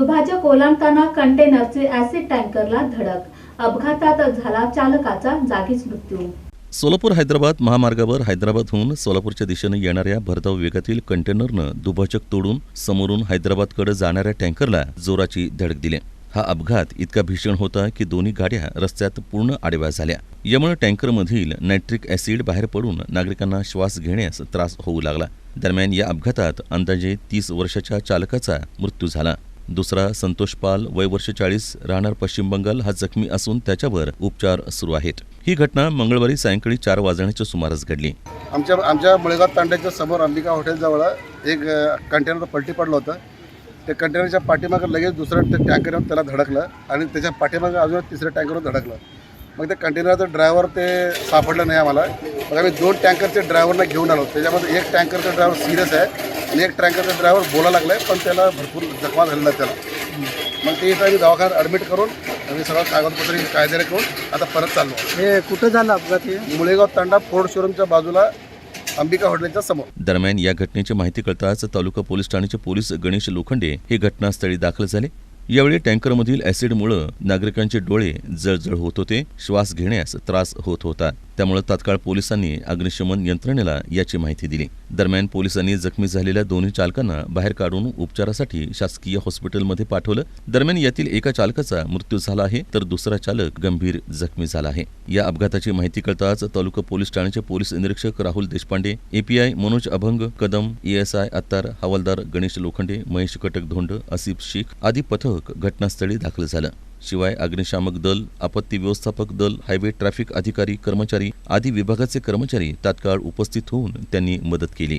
दुभाजक ओलांडताना कंटेनरचे ऍसिड टँकरला धडक. अपघातात झाला चालकाचा जागीच मृत्यू. सोलापूर हैदराबाद महामार्गावर हैदराबादहून सोलापूरच्या दिशेने येणाऱ्या भरधाव वेगातील कंटेनरनं दुभाजक तोडून समोरून हैदराबादकडे जाणाऱ्या टँकरला जोराची धडक दिली. हा अपघात इतका भीषण होता की दोन्ही गाड्या रस्त्यात पूर्ण आडव्या झाल्या. यामुळे टँकरमधील नायट्रिक ॲसिड बाहेर पडून नागरिकांना श्वास घेण्यास त्रास होऊ लागला. दरम्यान या अपघातात अंदाजे तीस वर्षाच्या चालकाचा मृत्यू झाला. दुसरा संतोष पाल वय वर्ष चाळीस राहणार पश्चिम बंगाल हा जखमी असून त्याच्यावर उपचार सुरू आहेत. ही घटना मंगळवारी सायंकाळी चार वाजण्याच्या सुमारास घडली. आमच्या आमच्या मुळेगाव तांड्याच्या समोर अंबिका हॉटेलजवळ एक कंटेनर पलटी पडलं होतं. त्या कंटेनरच्या पाठीमागं लगेच दुसरं ते टँकर त्याला धडकलं आणि त्याच्या पाठीमागं अजून तिसऱ्या टँकरवर धडकलं. मग त्या कंटेनरचा ड्रायव्हर ते सापडलं नाही आम्हाला. मग आम्ही दोन टँकरचे ड्रायव्हरला घेऊन आलो. त्याच्यामध्ये एक टँकरचा ड्रायव्हर सिरियस आहे. आणि एक टँकरचा ड्रायव्हर बोला लागला आहे पण त्याला भरपूर जखमा झालेला त्याला. मग ते इथं आम्ही दवाखान्यात ॲडमिट करून आम्ही सगळं कागदपत्र कायद्याने करून आता परत चाललो हे कुठं झालं अपघात हे? मुळेगाव तांडा फोर्ड शोरूमच्या बाजूला अंबिका हॉटेलच्या समोर. दरम्यान या घटनेची माहिती कळताच तालुका पोलीस ठाण्याचे पोलीस गणेश लोखंडे हे घटनास्थळी दाखल झाले. यावेळी टँकरमधील ॲसिडमुळं नागरिकांचे डोळे जळजळ होत होते श्वास घेण्यास त्रास होत होता. त्यामुळे तात्काळ पोलिसांनी अग्निशमन यंत्रणेला याची माहिती दिली. दरम्यान पोलिसांनी जखमी झालेल्या दोन्ही चालकांना बाहेर काढून उपचारासाठी शासकीय हॉस्पिटलमध्ये पाठवलं. दरम्यान यातील एका चालकाचा मृत्यू झाला आहे तर दुसरा चालक गंभीर जखमी झाला आहे. या अपघाताची माहिती कळताच तालुका पोलीस ठाण्याचे पोलीस निरीक्षक राहुल देशपांडे एपीआय मनोज अभंग कदम एएसआय अत्तार हवालदार गणेश लोखंडे महेश कटक धोंड आसिफ शेख आदी पथक घटनास्थळी दाखल झालं. शिवाय अग्निशामक दल आपत्ती व्यवस्थापक दल हायवे ट्रॅफिक अधिकारी कर्मचारी आदी विभागाचे कर्मचारी तात्काळ उपस्थित होऊन त्यांनी मदत केली.